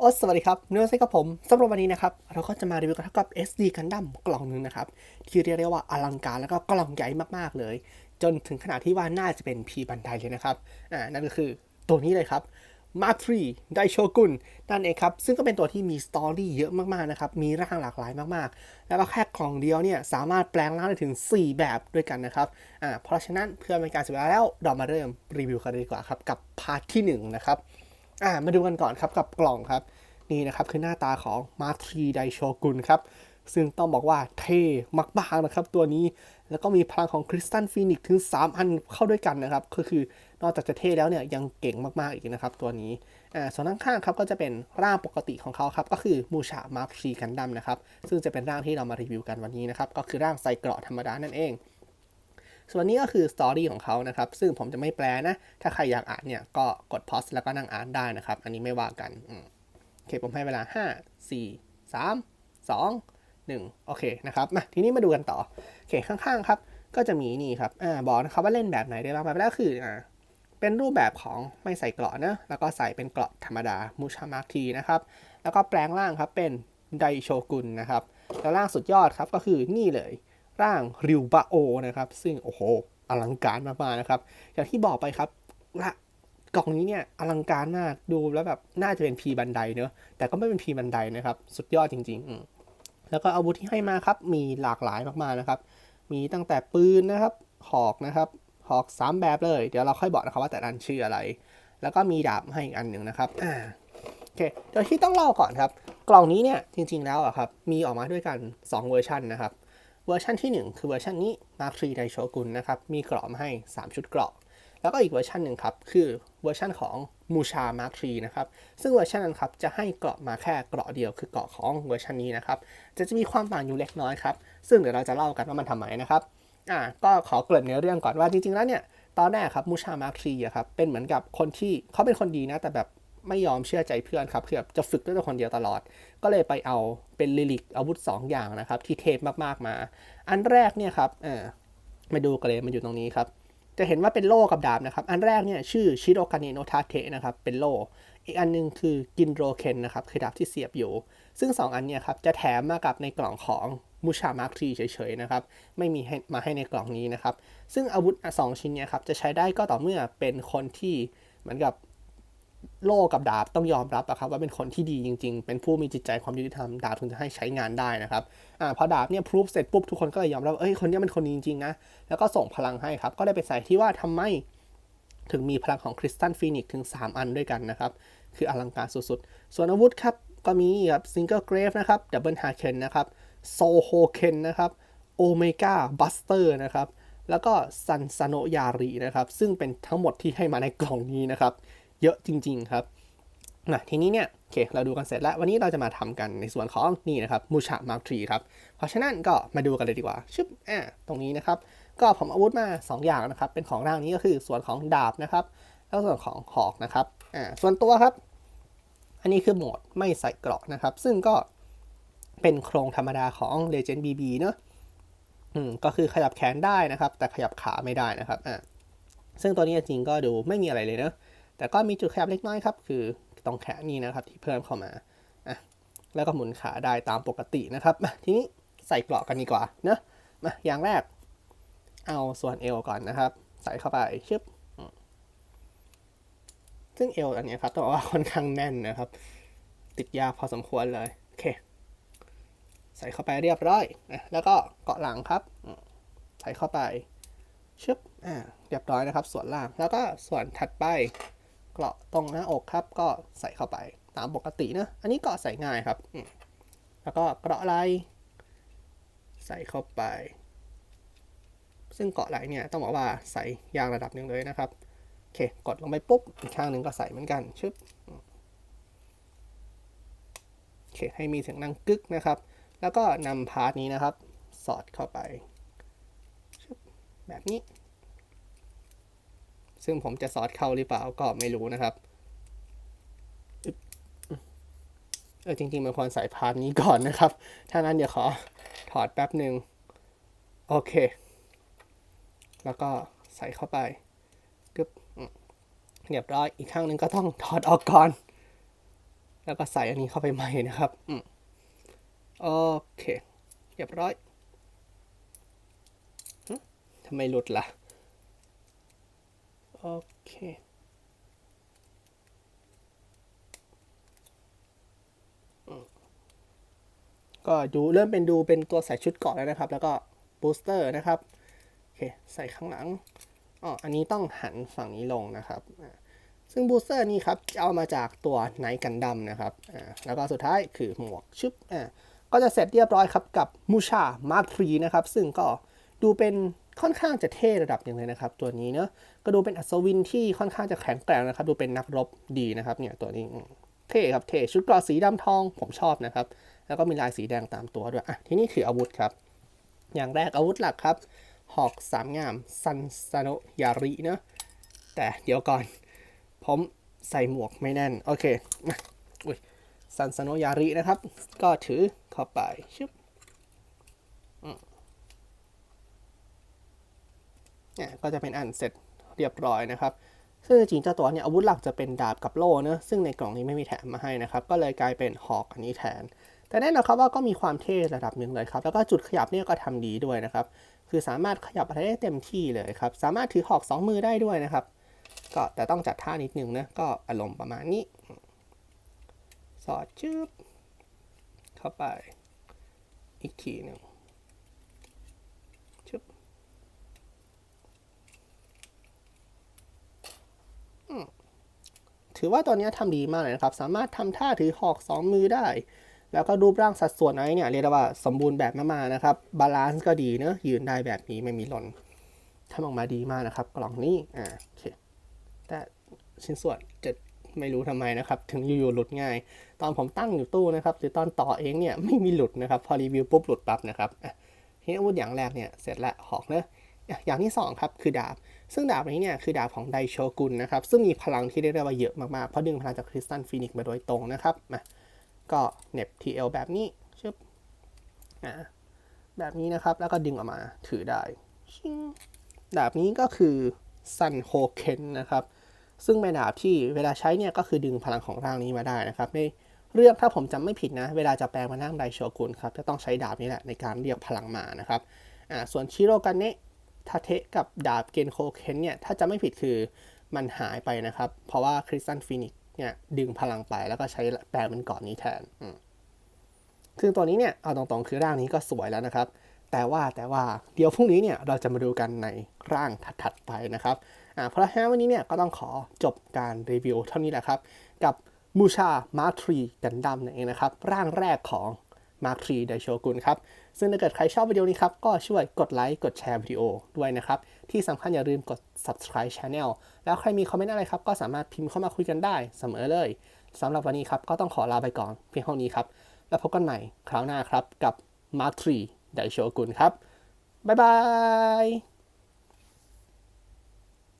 โอ้สวัสดีครับเนื้อเซกับผมสำหรับวันนี้นะครับ เราก็จะมารีวิวกันเท่ากับ SD Gundam กล่องหนึงนะครับ ที่เรียกได้ว่าอลังการแล้วก็กล่องใหญ่มากๆเลย จนถึงขนาดที่ว่าน่าจะเป็นพีบันไดเลยนะครับ อ่า นั่นก็คือตัวนี้เลยครับมาทรีไดโชกุนนั่นเองครับ ซึ่งก็เป็นตัวที่มีสตอรี่เยอะมากๆนะครับ มีร่างหลากหลายมากๆ แล้วก็แค่กล่องเดียวเนี่ย สามารถแปลงร่างได้ถึง 4 แบบด้วยกันนะครับ อ่า เพราะฉะนั้นเพื่อเป็นการเสียเวลาแล้วเรามาเริ่มรีวิวกันเลยดีกว่าครับ กับพาร์ทที่หนึ่งนะครับ อ่ามาดูกันก่อนครับกับกล่องครับ นี่นะครับคือหน้าตาของมาทรีไดโชกุนครับซึ่งต้องบอกว่าเท่มากๆนะครับ ตัวนี้แล้วก็มีพลังของคริสตัลฟีนิกถึง 3 อันเข้าด้วยกันนะครับ ก็คือนอกจากจะเท่แล้วเนี่ยยังเก่งมากๆอีกนะครับตัวนี้อ่าส่วนข้างๆครับก็จะเป็นร่างปกติของเขาครับก็คือมูชามาทรีกันดัมนะครับซึ่งจะเป็นร่างที่เรามารีวิวกันวันนี้นะครับก็คือร่างใส่เกราะธรรมดานั่นเอง ส่วนนี้ก็คือสตอรี่ของเขานะครับ ซึ่งผมจะไม่แปลนะ ถ้าใครอยากอ่านเนี่ย ก็กดพอสแล้วก็นั่งอ่านได้นะครับ อันนี้ไม่ว่ากันโอเค ผมให้เวลา 5 4 3 2 1 โอเคนะครับมาทีนี้มาดูกันต่อ โอเค ข้างๆครับ ก็จะมีนี่ครับอ่าบอกนะครับว่าเล่นแบบไหนได้บ้างแบบแรกคืออ่าเป็นรูปแบบของไม่ใส่เกราะนะ แล้วก็ใส่เป็นเกราะธรรมดามูชามาร์ทีนะครับ แล้วก็แปลงร่างครับเป็นไดโชกุนนะครับ แล้วร่างสุดยอดครับก็คือนี่เลย ร่างริวบาโอนะครับ ซึ่งโอ้โหอลังการมากๆนะครับ อย่างที่บอกไปครับละกล่องนี้เนี่ยอลังการมากดูแล้วแบบน่าจะเป็นพีบันไดเนอะแต่ก็ไม่เป็นพีบันไดนะครับ สุดยอดจริงๆ แล้วก็อาวุธที่ให้มาครับมีหลากหลายมากๆนะครับ มีตั้งแต่ปืนนะครับหอกนะครับหอกสามแบบเลย เดี๋ยวเราค่อยบอกนะครับว่าแต่ละอันชื่ออะไร แล้วก็มีดาบให้อีกอันหนึ่งนะครับอ่าโอเคเดี๋ยวที่ต้องเล่าก่อนครับ กล่องนี้เนี่ยจริงๆแล้วอะครับมีออกมาด้วยกัน 2 เวอร์ชันนะครับ วอร์ชันที่ 1 คือเวอร์ชันนี้มาครีไดโชกุนนะครับ มีเกราะมาให้ 3 ชุดเกราะแล้วก็อีกเวอร์ชันหนึ่งครับ คือเวอร์ชันของมูชามาร์ครีนะครับ ซึ่งเวอร์ชันนั้นครับจะให้เกราะมาแค่เกราะเดียวคือเกราะของเวอร์ชันนี้นะครับ จะจะมีความต่างอยู่เล็กน้อยครับ ซึ่งเดี๋ยวเราจะเล่ากันว่ามันทำไมนะครับอ่าก็ขอเกริ่นในเรื่องก่อนว่าจริงๆแล้วเนี่ยตอนแรกครับมูชามาร์ครีอะครับเป็นเหมือนกับคนที่เขาเป็นคนดีนะแต่แบบ ไม่ยอมเชื่อใจเพื่อนครับคือแบบจะฝึกด้วยตัวคนเดียวตลอด ก็เลยไปเอาเป็นลิลิกอาวุธ 2 อย่างนะครับ ที่เทพมากๆมา อันแรกเนี่ยครับเออมาดูกันเลยมันอยู่ตรงนี้ครับ จะเห็นว่าเป็นโล่กับดาบนะครับ อันแรกเนี่ยชื่อชิโรกาเนโนทาเทะนะครับ เป็นโล่อีกอันหนึงคือกินโรเคนนะครับ คือดาบที่เสียบอยู่ ซึ่ง 2 อันเนี่ยครับจะแถมมากับในกล่องของมูชามาร์คทีเฉยๆนะครับ ไม่มีมาให้ในกล่องนี้นะครับ ซึ่งอาวุธสองชิ้นเนี่ยครับจะใช้ได้ก็ต่อเมื่อเป็นคนที่เหมือนกับ โล่กับดาบต้องยอมรับอะครับว่าเป็นคนที่ดีจริง ๆ เป็นผู้มีจิตใจความยุติธรรมดาบถึงจะให้ใช้งานได้นะครับอ่าพอดาบเนี่ยพรูฟเสร็จปุ๊บทุกคนก็เลยยอมรับเอ้ยคนนี้เป็นคนดีจริงๆนะแล้วก็ส่งพลังให้ครับ ก็ได้เป็นสายที่ว่าทำไมถึงมีพลังของคริสตัลฟีนิกถึง 3 อันด้วยกันนะครับ คืออลังการสุดๆ ส่วนอาวุธครับ ก็มีครับซิงเกิลเกรฟนะครับดับเบิลฮาเคนนะครับโซโฮเคนนะครับโอเมก้าบัสเตอร์นะครับแล้วก็ซันซาโนยารีนะครับซึ่งเป็นทั้งหมดที่ให้มาในกล่องนี้นะครับ เยอะจริง ๆ ครับนะทีนี้เนี่ยโอเคเราดูกันเสร็จแล้ว วันนี้เราจะมาทำกันในส่วนของนี่นะครับมูชามาร์ทรีครับ เพราะฉะนั้นก็มาดูกันเลยดีกว่าชึบอ่าตรงนี้นะครับ ก็ผมอาวุธมา 2 อย่างนะครับ เป็นของร่างนี้ก็คือส่วนของดาบนะครับ แล้วส่วนของหอกนะครับอ่าส่วนตัวครับ อันนี้คือโหมดไม่ใส่เกราะนะครับ ซึ่งก็เป็นโครงธรรมดาของ Legend BB เนอะอืมก็คือขยับแขนได้นะครับ แต่ขยับขาไม่ได้นะครับอ่าซึ่งตัวนี้จริงก็ดูไม่มีอะไรเลยเนอะ แต่ก็มีจุดขยับเล็กน้อยครับ คือตรงแขนนี่นะครับที่เพิ่มเข้ามาอะแล้วก็หมุนขาได้ตามปกตินะครับทีนี้ใส่เกราะกันดีกว่าเนอะมาอย่างแรก เอาส่วนเอวก่อนนะครับ ใส่เข้าไปชึบซึ่งเอวอันนี้ครับต้องบอกว่าค่อนข้างแน่นนะครับ ติดยาพอสมควรเลยโอเค ใส่เข้าไปเรียบร้อยนะแล้วก็เกาะหลังครับ ใส่เข้าไปชึบอ่าเรียบร้อยนะครับ ส่วนล่างแล้วก็ส่วนถัดไป เกราะตรงหน้าอกครับ ก็ใส่เข้าไปตามปกตินะ อันนี้เกาะใส่ง่ายครับ แล้วก็เกราะไหลใส่เข้าไป ซึ่งเกาะไหลเนี่ยต้องบอกว่าใส่ยางระดับหนึ่งเลยนะครับ โอเค กดลงไปปุ๊บ อีกข้างหนึ่งก็ใส่เหมือนกัน ชึบ โอเค ให้มีเสียงดังกึกนะครับ แล้วก็นำพาร์ทนี้นะครับ สอดเข้าไป แบบนี้ ซึ่งผมจะสอดเข้าหรือเปล่าก็ไม่รู้นะครับเออจริงๆมันควรใส่พาร์ทนี้ก่อนนะครับ ถ้างั้นเดี๋ยวขอถอดแป๊บหนึ่งโอเค แล้วก็ใส่เข้าไปกึบอืมเรียบร้อยอีกข้างหนึ่งก็ต้องถอดออกก่อน แล้วก็ใส่อันนี้เข้าไปใหม่นะครับอืมโอเค เรียบร้อยทำไมหลุดล่ะ โอเคก็ดูเริ่มเป็นดูเป็นตัวใส่ชุดเกราะแล้วนะครับ แล้วก็บูสเตอร์นะครับโอเคใส่ข้างหลังอ๋ออันนี้ต้องหันฝั่งนี้ลงนะครับซึ่งบูสเตอร์นี้ครับจะเอามาจากตัวไนกันดัมนะครับอ่าแล้วก็สุดท้ายคือหมวกชึบอ่าก็จะเสร็จเรียบร้อยครับกับมูชามาร์ทรีนะครับ ซึ่งก็ดูเป็น ค่อนข้างจะเท่ระดับหนึ่งเลยนะครับ ตัวนี้เนอะก็ดูเป็นอัศวินที่ค่อนข้างจะแข็งแกร่งนะครับ ดูเป็นนักรบดีนะครับเนี่ยตัวนี้เท่ครับเท่ชุดเกราะสีดำทองผมชอบนะครับ แล้วก็มีลายสีแดงตามตัวด้วยอะทีนี้ถืออาวุธครับ อย่างแรกอาวุธหลักครับหอกสามงามซันซาโนยาริเนอะแต่เดี๋ยวก่อน ผมใส่หมวกไม่แน่น โอเคมาอุ้ยซันซาโนยารินะครับ ก็ถือเข้าไปชึบอืม เนี่ยก็จะเป็นอันเสร็จเรียบร้อยนะครับ ซึ่งจริงๆเจ้าตัวเนี่ยอาวุธหลักจะเป็นดาบกับโล่เนอะซึ่งในกล่องนี้ไม่มีแถมมาให้นะครับก็เลยกลายเป็นหอกอันนี้แทน แต่แน่นอนครับว่าก็มีความเท่ระดับหนึ่งเลยครับแล้วก็จุดขยับเนี่ยก็ทำดีด้วยนะครับคือสามารถขยับอะไรได้เต็มที่เลยครับสามารถถือหอกสองมือได้ด้วยนะครับก็แต่ต้องจัดท่านิดนึงนะก็อารมณ์ประมาณนี้ สอดชืบเข้าไปอีกทีหนึ่งชึบอืม ถือว่าตัวเนี้ยทำดีมากเลยนะครับ สามารถทำท่าถือหอกสองมือได้ แล้วก็รูปร่างสัดส่วนไอ้เนี่ยเรียกว่าสมบูรณ์แบบมากๆนะครับ บาลานซ์ก็ดีเนอะยืนได้แบบนี้ไม่มีหล่นทำออกมาดีมากนะครับ กล่องนี้ อ่าโอเค แต่ชิ้นส่วนจะไม่รู้ทำไมนะครับ ถึงอยู่ๆหลุดง่าย ตอนผมตั้งอยู่ตู้นะครับ หรือตอนต่อเองเนี่ยไม่มีหลุดนะครับ พอรีวิวปุ๊บหลุดปั๊บนะครับอะทีนี้อาวุธอย่างแรกเนี่ยเสร็จล้วหอกเนอะ อย่างที่สองครับคือดาบ ซึ่งดาบนี้เนี่ยคือดาบของไดโชกุนนะครับ ซึ่งมีพลังที่เรียกว่าเยอะมาก ๆ เพราะดึงพลังจากคริสตัลฟีนิกมาโดยตรงนะครับมาก็เน็บ TL แบบนี้ชึบอ่าแบบนี้นะครับ แล้วก็ดึงออกมาถือได้ชิงดาบนี้ก็คือซันโฮเคนนะครับ ซึ่งเป็นดาบที่เวลาใช้เนี่ยก็คือดึงพลังของร่างนี้มาได้นะครับในเรื่องถ้าผมจำไม่ผิดนะ เวลาจะแปลงมานั่งไดโชกุนครับจะต้องใช้ดาบนี้แหละในการเรียกพลังมานะครับอ่าส่วนชิโรกันเนะ ทาเทะกับดาบเกนโคเคนเนี่ย ถ้าจำไม่ผิดคือมันหายไปนะครับ เพราะว่าคริสตันฟินิกเนี่ยดึงพลังไปแล้วก็ใช้แปลงเป็นก่อนนี้แทนซึ่งตัวนี้เนี่ยเอาตรงๆคือร่างนี้ก็สวยแล้วนะครับ แต่ว่าแต่ว่าเดี๋ยวพรุ่งนี้เนี่ยเราจะมาดูกันในร่างถัดๆไปนะครับเพราะฉะนั้นวันนี้เนี่ยก็ต้องขอจบการรีวิวเท่านี้แหละครับ กับมูชามาทรีกันดัมนั่นเองนะครับ ร่างแรกของ มาร์ทรีไดโชกุนครับ ซึ่งถ้าเกิดใครชอบวิดีโอนี้ครับ ก็ช่วยกดไลค์ กดแชร์วิดีโอด้วยนะครับ ที่สำคัญอย่าลืมกด subscribe channel แล้วใครมีคอมเมนต์อะไรครับ ก็สามารถพิมพ์เข้ามาคุยกันได้เสมอเลยสำหรับวันนี้ครับ ก็ต้องขอลาไปก่อนเพียงเท่านี้ครับ แล้วพบกันใหม่คราวหน้าครับกับมาร์ทรีไดโชกุนครับบ๊ายบาย